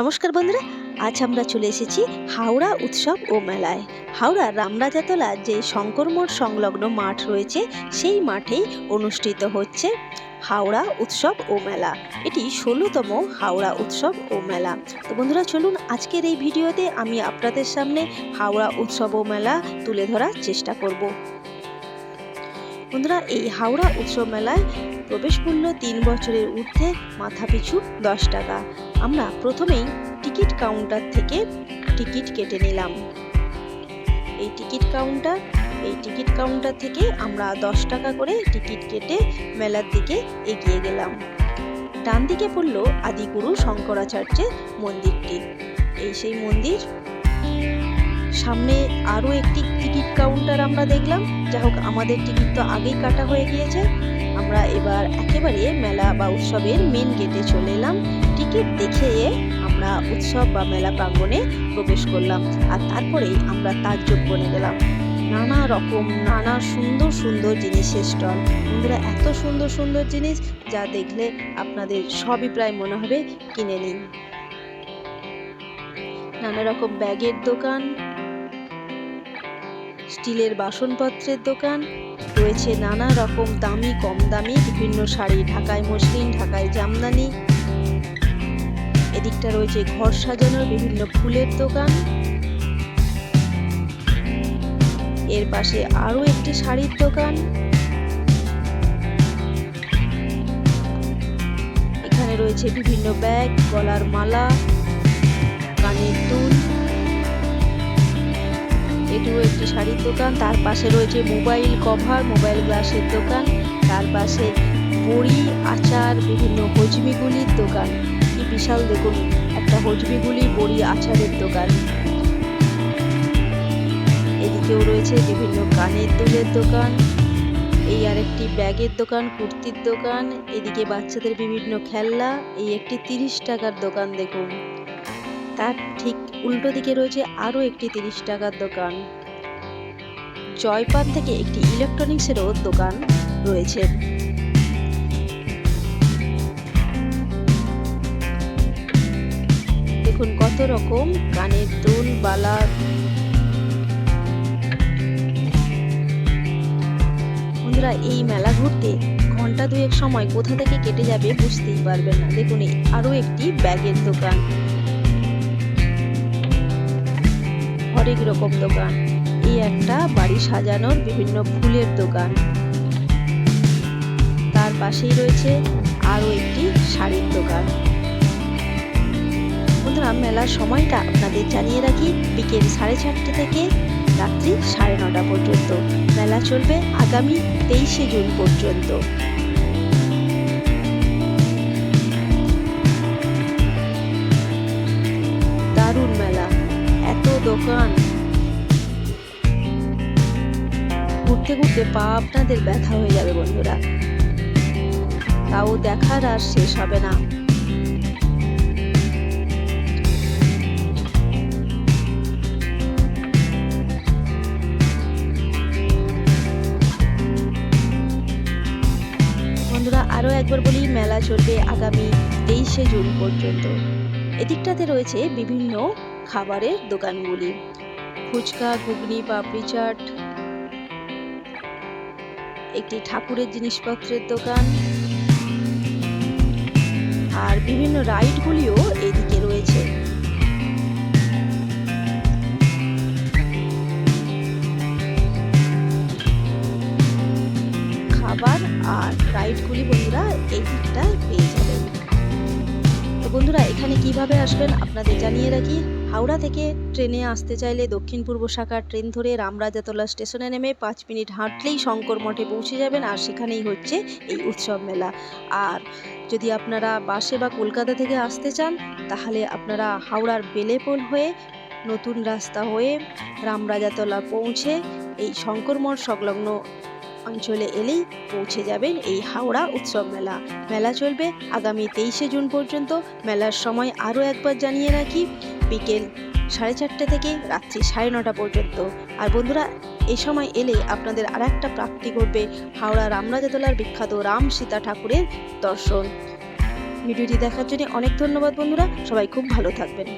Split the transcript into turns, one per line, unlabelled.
নমস্কার বন্ধুরা, আজ আমরা চলে এসেছি হাওড়া উৎসব ও মেলায়। হাওড়া রামরাজাতলা যে শঙ্করমঠ সংলগ্ন মাঠ রয়েছে, সেই মাঠেই অনুষ্ঠিত হচ্ছে হাওড়া উৎসব ও মেলা। এটি ষোলোতম হাওড়া উৎসব ও মেলা। তো বন্ধুরা, চলুন আজকের এই ভিডিওতে আমি আপনাদের সামনে হাওড়া উৎসব ও মেলা তুলে ধরার চেষ্টা করব। বন্ধুরা, এই হাওড়া উৎসব মেলায় প্রবেশ মূল্য তিন বছরের ঊর্ধ্বে মাথাপিছু দশ টাকা। আমরা প্রথমেই টিকিট কাউন্টার থেকে টিকিট কেটে নিলাম। এই টিকিট কাউন্টার, এই টিকিট কাউন্টার থেকে আমরা দশ টাকা করে টিকিট কেটে মেলার দিকে এগিয়ে গেলাম। ডান দিকে পড়ল আদিগুরু শঙ্করাচার্যের মন্দিরটি। এই সেই মন্দির সামনে আরও একটি টিকিট কাউন্টার আমরা দেখলাম। যা হোক, আমাদের টিকিট তো আগেই কাটা হয়ে গিয়েছে। আমরা এবার একেবারে মেলা বা উৎসবের মেন গেটে চলে এলাম। টিকিট দেখে আমরা উৎসব বা মেলা প্রাঙ্গণে প্রবেশ করলাম আর তারপরেই আমরা তাজ্জব বনে গেলাম। নানা রকম, নানা সুন্দর সুন্দর জিনিসের স্টল। বন্ধুরা, এত সুন্দর সুন্দর জিনিস যা দেখলে আপনাদের সবই প্রায় মনে হবে, কিনে নিন। নানা রকম ব্যাগের দোকান স্টিলের বাসনপত্রের দোকান, রয়েছে নানা রকম দামি, কম দামি, বিভিন্ন শাড়ি, ঢাকায় মসলিন, ঢাকায় জামদানি। এদিকটা রয়েছে ঘর সাজানোর বিভিন্ন ফুলের দোকান। এর পাশে আরও একটি শাড়ির দোকান। এখানে রয়েছে বিভিন্ন ব্যাগ, গলার মালা, কানের দুল। এটিও একটি শাড়ির দোকান। তার পাশে রয়েছে মোবাইল কভার, মোবাইল গ্লাসের দোকান। তার পাশে বড়ি, আচার, বিভিন্ন হজমিগুলির দোকান। কি বিশাল দেখুন, একটা হজমিগুলি, বড়ি, আচারের দোকান। এদিকেও রয়েছে বিভিন্ন কানের দুলের দোকান। এই আরেকটি ব্যাগের দোকান, কুর্তির দোকান। এদিকে বাচ্চাদের বিভিন্ন খেলনা। এই একটি তিরিশ টাকার দোকান দেখুন। তার ঠিক উল্টো দিকে রয়েছে আরও একটি তিরিশ টাকার দোকান। জয়পান থেকে একটি ইলেকট্রনিক্সেরও দোকান রয়েছে। দেখুন কত রকম কানের দুল, বালা। বন্ধুরা, এই মেলা ঘুরতে ঘণ্টা দুয়েক সময় কোথা থেকে কেটে যাবে বুঝতেই পারবেন না। দেখুন আরও একটি ব্যাগের দোকান। হরেক রকম দোকান। এই একটা বাড়ি সাজানোর বিভিন্ন ফুলের দোকান। তার পাশেই রয়েছে আরও একটি শাড়ির দোকান। বন্ধুরা, মেলার সময়টা আপনাদের জানিয়ে রাখি, বিকেল সাড়ে চারটে থেকে রাত্রি সাড়ে নটা পর্যন্ত। মেলা চলবে আগামী তেইশে জুন পর্যন্ত। দোকান। ঘুরতে ঘুরতে পা আপনাদের ব্যথা হয়ে যাবে বন্ধুরা। তাও দেখার আর শেষ হবে না। বন্ধুরা আরও একবার বলি, মেলা চলবে আগামী তেইশে জুন পর্যন্ত। এদিকটাতে রয়েছে বিভিন্ন খাবারের দোকানগুলি। ফুচকা, ঘুগনি, পাপড়ি চাট, একটি ঠাকুরের জিনিসপত্রের দোকান আর বিভিন্ন রাইডগুলিও এদিকে রয়েছে। খাবার আর রাইডগুলি বন্ধুরা এই দিকটায় পেয়ে তো বন্ধুরা, এখানে কীভাবে আসবেন আপনাদের জানিয়ে রাখি। হাওড়া থেকে ট্রেনে আসতে চাইলে দক্ষিণ পূর্ব শাখার ট্রেন ধরে রামরাজাতলা স্টেশনে নেমে পাঁচ মিনিট হাঁটলেই শঙ্কর মঠে পৌঁছে যাবেন আর সেখানেই হচ্ছে এই উৎসব মেলা। আর যদি আপনারা বাসে বা কলকাতা থেকে আসতে চান, তাহলে আপনারা হাওড়ার বেলেপোল হয়ে নতুন রাস্তা হয়ে রামরাজাতলা পৌঁছে এই শঙ্কর মঠ সংলগ্ন অঞ্চলে এলেই পৌঁছে যাবেন এই হাওড়া উৎসব মেলা। মেলা চলবে আগামী তেইশে জুন পর্যন্ত। মেলার সময় আরও একবার জানিয়ে রাখি, বিকেল সাড়ে চারটে থেকে রাত্রি সাড়ে নটা পর্যন্ত। আর বন্ধুরা এই সময় এলে আপনাদের আর একটা প্রাপ্তি ঘটবে, হাওড়া রামরাজাতলার বিখ্যাত রাম সীতা ঠাকুরের দর্শন। ভিডিওটি দেখার জন্য অনেক ধন্যবাদ বন্ধুরা, সবাই খুব ভালো থাকবেন।